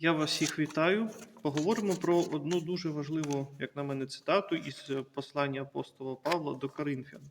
Я вас всіх вітаю. Поговоримо про одну дуже важливу, як на мене, цитату із послання апостола Павла до Коринфян.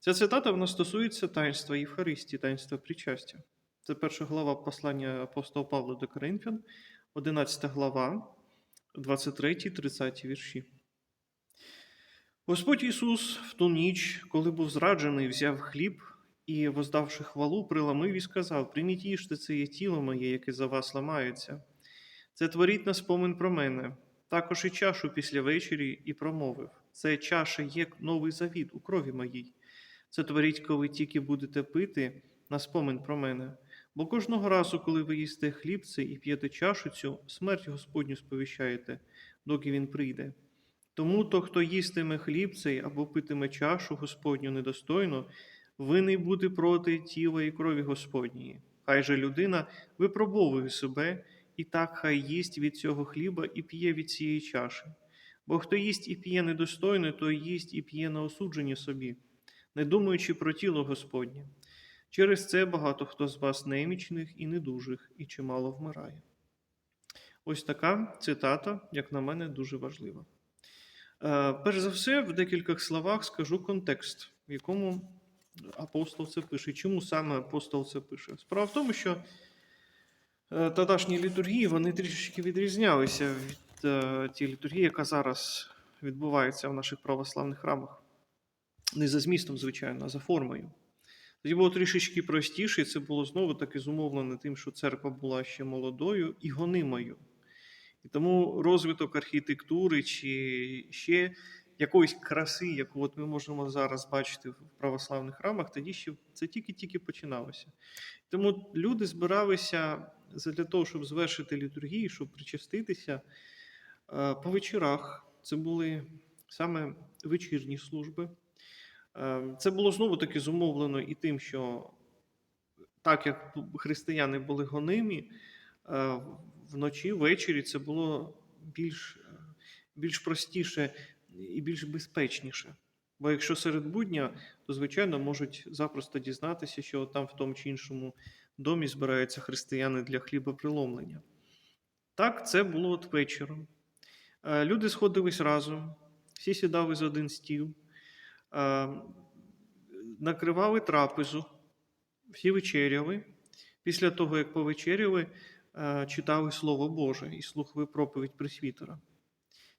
Ця цитата вона стосується таїнства Євхаристії, таїнства причастя. Це перша глава послання апостола Павла до Коринфян, 11 глава, 23-30 вірші. Господь Ісус в ту ніч, коли був зраджений, взяв хліб і, воздавши хвалу, приламив і сказав: Прийміть їжте, це є тіло моє, яке за вас ламається. Це творіть на спомин про мене. Також і чашу після вечері і промовив: Це чаша є новий завіт у крові моїй. Це творіть, коли тільки будете пити на спомин про мене. Бо кожного разу, коли ви їсте хліб цей і п'єте чашу цю, смерть Господню сповіщаєте, доки він прийде. Тому то, хто їстиме хліб цей або питиме чашу Господню недостойно, винний бути проти тіла і крові Господньої. Хай же людина випробовує себе, і так хай їсть від цього хліба і п'є від цієї чаші. Бо хто їсть і п'є недостойно, той їсть і п'є на осудження собі, не думаючи про тіло Господнє. Через це багато хто з вас немічних і недужих, і чимало вмирає. Ось така цитата, як на мене, дуже важлива. Е, Перш за все, в декількох словах скажу контекст, в якому апостол це пише. Чому саме апостол це пише? Справа в тому, що е, тодашні літургії вони трішечки відрізнялися від е, тієї літургії, яка зараз відбувається в наших православних храмах. Не за змістом, звичайно, а за формою. Тоді було трішечки простіше, і це було знову таки зумовлено тим, що церква була ще молодою і гонимою. І тому розвиток архітектури чи ще якоїсь краси, яку от ми можемо зараз бачити в православних храмах, тоді ще це тільки-тільки починалося. Тому люди збиралися для того, щоб звершити літургію, щоб причаститися е, по вечорах. Це були саме вечірні служби. Е, Це було знову таки зумовлено і тим, що так як християни були гонимі, е, вночі, ввечері це було більш, більш простіше і більш безпечніше. Бо якщо серед будня, то звичайно можуть запросто дізнатися, що там в тому чи іншому домі збираються християни для хлібоприломлення. Так, це було от вечором. Е, Люди сходились разом, всі сідали за один стіл, е, накривали трапезу, всі вечеряли. Після того, як повечеряли, е, читали Слово Боже і слухали проповідь пресвітера.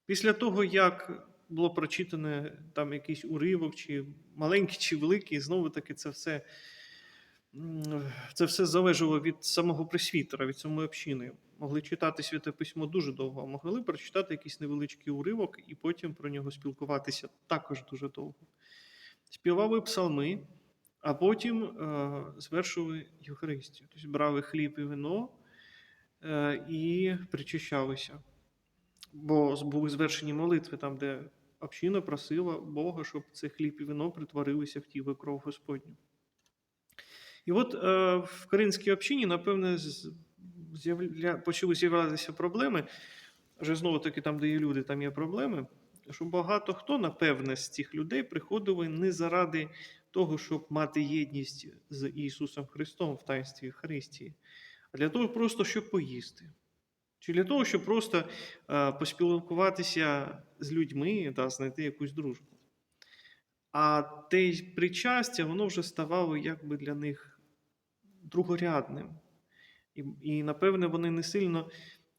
Після того, як було прочитане там якийсь уривок, чи маленький, чи великий, знову таки це все, це все залежало від самого пресвітера, від самої общини. Могли читати святе письмо дуже довго, а могли прочитати якийсь невеличкий уривок і потім про нього спілкуватися також дуже довго. Співали псалми, а потім е, звершували Євхаристію. Тобто брали хліб і вино е, і причащалися. Бо були звершені молитви там, де община просила Бога, щоб це хліб і вино притворилися в тіло кров Господню. І от е, в Каринській общині, напевне, з'явля... почали з'являтися проблеми. Вже знову таки, там, де є люди, там є проблеми. Що багато хто, напевне, з цих людей приходили не заради того, щоб мати єдність з Ісусом Христом в таїнстві Христії, а для того, просто щоб поїсти. Чи для того, щоб просто е, поспілкуватися з людьми та знайти якусь дружбу. А те причастя, воно вже ставало якби для них другорядним. І, і напевне, вони не сильно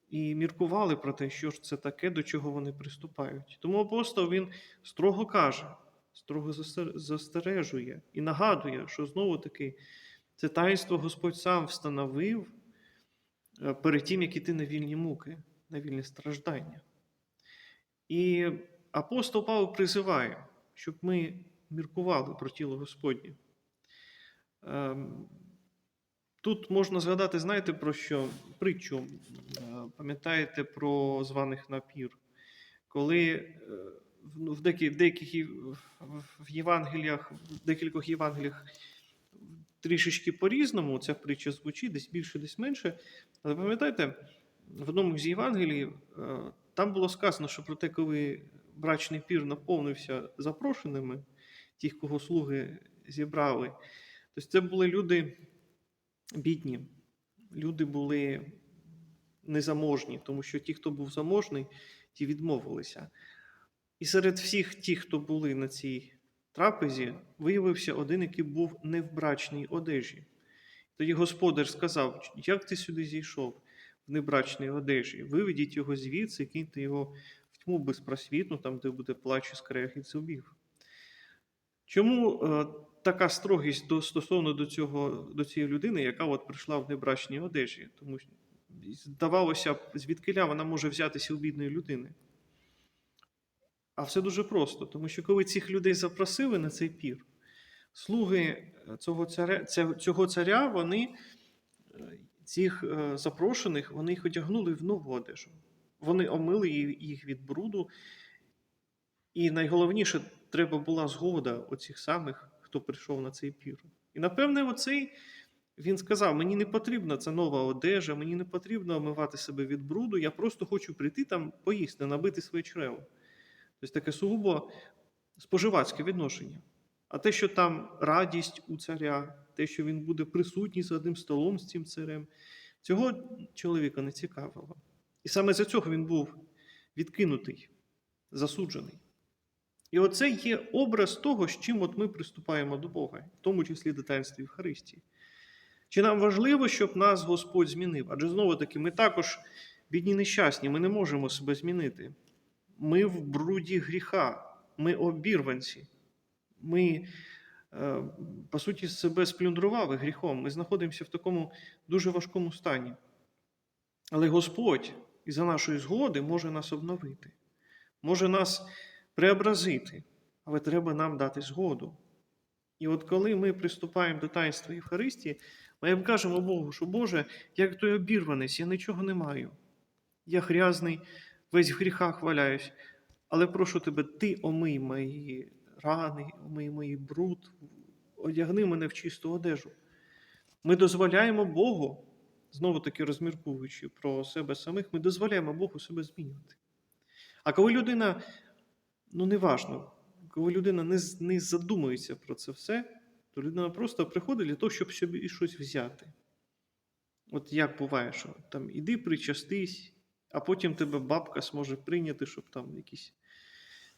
і міркували про те, що ж це таке, до чого вони приступають. Тому апостол він строго каже, строго застережує і нагадує, що знову таки це таїнство Господь сам встановив перед тим, як іти на вільні муки, на вільні страждання. І апостол Павло призиває, щоб ми міркували про тіло Господнє. Ем, Тут можна згадати, знаєте, про що? Притчу. Е, Пам'ятаєте про званих напір? Коли е, в- ну, деяких, деяких в- в Євангеліях, в декількох Євангеліях трішечки по-різному ця притча звучить, десь більше, десь менше. Але пам'ятаєте, в одному з Євангелій е, там було сказано, що про те, коли брачний пір наповнився запрошеними, тих, кого слуги зібрали, тобто це були люди бідні, люди були незаможні, тому що ті, хто був заможний, ті відмовилися. І серед всіх тих, хто були на цій трапезі, виявився один, який був не в брачній одежі. Тоді господар сказав: Як ти сюди зійшов в небрачній одежі? Виведіть його звідси, киньте його в тьму безпросвітну, там, де буде плач і скрeg і зубів. Чому е, така строгість до, стосовно до, цього, до цієї людини, яка от прийшла в небрачній одежі? Тому що здавалося звідкиля вона може взятися у бідної людини. А все дуже просто, тому що коли цих людей запросили на цей пір, слуги е, цього царя, цього царя вони е, цих е, запрошених вони їх одягнули в нову одежу. Вони омили їх від бруду. І найголовніше, треба була згода оцих самих, хто прийшов на цей пір. І напевне, оцей він сказав: мені не потрібна ця нова одежа, мені не потрібно омивати себе від бруду, я просто хочу прийти там поїсти, набити своє чрево. Тобто таке сугубо споживацьке відношення. А те, що там радість у царя, те, що він буде присутній за одним столом з цим царем, цього чоловіка не цікавило. І саме за цього він був відкинутий, засуджений. І оце є образ того, з чим от ми приступаємо до Бога, в тому числі до таїнства Євхаристії. Чи нам важливо, щоб нас Господь змінив? Адже знову таки, ми також бідні нещасні, ми не можемо себе змінити. Ми в бруді гріха, ми обірванці. Ми, е, по суті, себе сплюндрували гріхом. Ми знаходимося в такому дуже важкому стані. Але Господь із-за нашої згоди може нас обновити, може нас преобразити, але треба нам дати згоду. І от коли ми приступаємо до таїнства Євхаристії, ми кажемо Богу, що Боже, як той обірванець, я нічого не маю. Я грязний, весь в гріхах валяюсь, але прошу тебе, ти омий мої рани, омий мої бруд, одягни мене в чисту одежу. Ми дозволяємо Богу, знову таки розмірковуючи про себе самих, ми дозволяємо Богу себе змінювати. А коли людина, ну неважно, коли людина не, не задумується про це все, то людина просто приходить для того, щоб собі щось взяти. От як буває, що там іди причастись, а потім тебе бабка зможе прийняти, щоб там якісь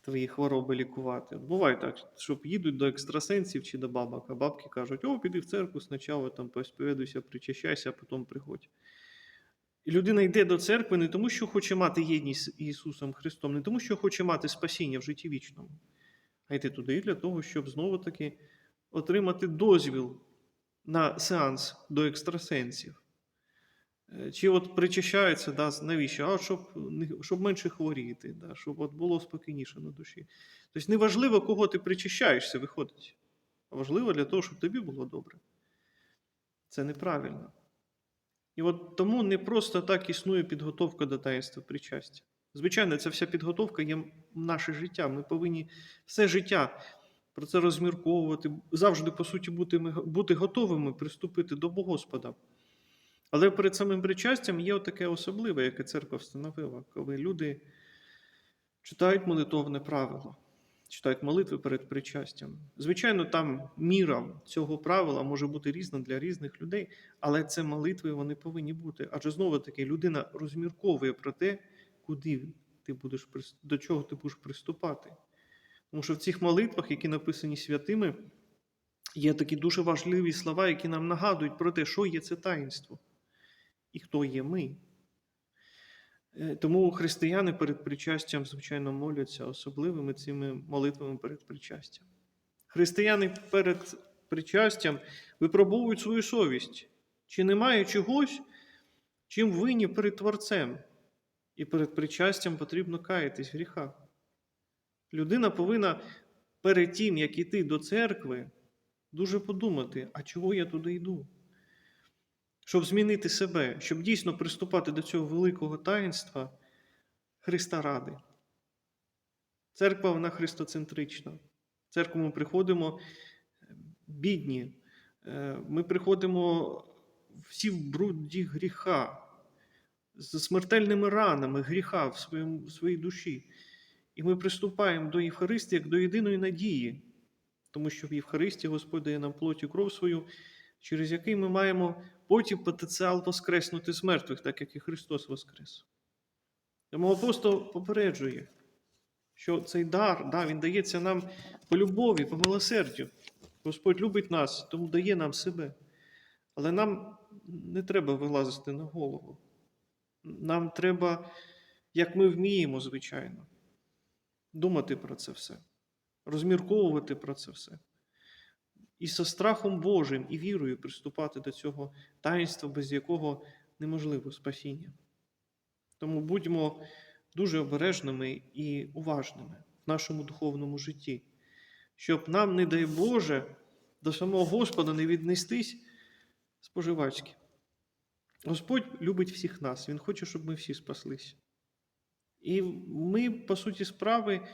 твої хвороби лікувати. От буває так, щоб їдуть до екстрасенсів чи до бабок, а бабки кажуть: о, піди в церкву спочатку, там посповідуйся, причащайся, а потім приходь. І людина йде до церкви не тому, що хоче мати єдність з Ісусом Христом, не тому, що хоче мати спасіння в житті вічному, а йти туди для того, щоб знову таки отримати дозвіл на сеанс до екстрасенсів. Е, Чи от причащаються, да, навіщо? А щоб, щоб менше хворіти, да, щоб от було спокійніше на душі. Тобто неважливо, кого ти причащаєшся, виходить. А важливо для того, щоб тобі було добре. Це неправильно. І от тому не просто так існує підготовка до таїнства причастя. Звичайно, ця вся підготовка є наше життя. Ми повинні все життя про це розмірковувати, завжди, по суті, бути, бути готовими приступити до Господа. Але перед самим причастям є таке особливе, яке церква встановила, коли люди читають молитовне правило, читають молитви перед причастям. Звичайно, там міра цього правила може бути різна для різних людей, але це молитви вони повинні бути. Адже знову таки людина розмірковує про те, куди ти будеш до чого ти будеш приступати. Тому що в цих молитвах, які написані святими, є такі дуже важливі слова, які нам нагадують про те, що є це таїнство і хто є ми. Е, Тому християни перед причастям, звичайно, моляться особливими цими молитвами перед причастям. Християни перед причастям випробовують свою совість, чи немає чогось, чим винні перед Творцем. І перед причастям потрібно каятись в гріхах. Людина повинна перед тим, як іти до церкви, дуже подумати, а чого я туди йду? Щоб змінити себе, щоб дійсно приступати до цього великого таїнства Христа ради. Церква вона христоцентрична. В церкву ми приходимо е, бідні, е, ми приходимо всі в бруді гріха, з смертельними ранами гріха в, своєму, в своїй душі. І ми приступаємо до Євхаристії як до єдиної надії, тому що в Євхаристії Господь дає нам плоть і кров свою через який ми маємо потім потенціал воскреснути з мертвих, так як і Христос воскрес. Тому апостол попереджує, що цей дар, да, він дається нам по любові, по милосердю. Господь любить нас, тому дає нам себе. Але нам не треба вилазити на голову. Нам треба, як ми вміємо, звичайно, думати про це все, розмірковувати про це все. І со страхом Божим і вірою приступати до цього таїнства, без якого неможливо спасіння. Тому будьмо дуже обережними і уважними в нашому духовному житті, щоб нам, не дай Боже, до самого Господа не віднестись споживацьки. Господь любить всіх нас, Він хоче, щоб ми всі спаслись. І ми, по суті, справи,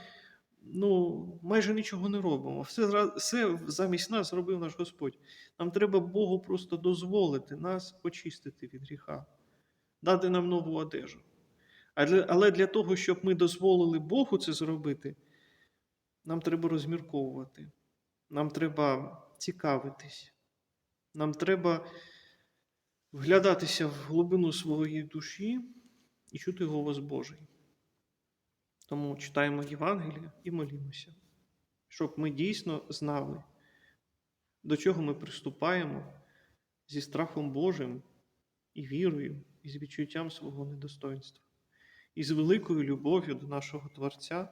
ну, майже нічого не робимо. Все, все замість нас зробив наш Господь. Нам треба Богу просто дозволити нас очистити від гріха, дати нам нову одежу. Але для того, щоб ми дозволили Богу це зробити, нам треба розмірковувати, нам треба цікавитись, нам треба вглядатися в глибину своєї душі і чути голос Божий. Тому читаємо Євангелія і молімося, щоб ми дійсно знали, до чого ми приступаємо зі страхом Божим і вірою, і з відчуттям свого недостоинства, і з великою любов'ю до нашого Творця,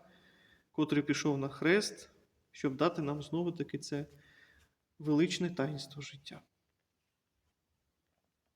котрий пішов на хрест, щоб дати нам знову таки це величне таїнство життя.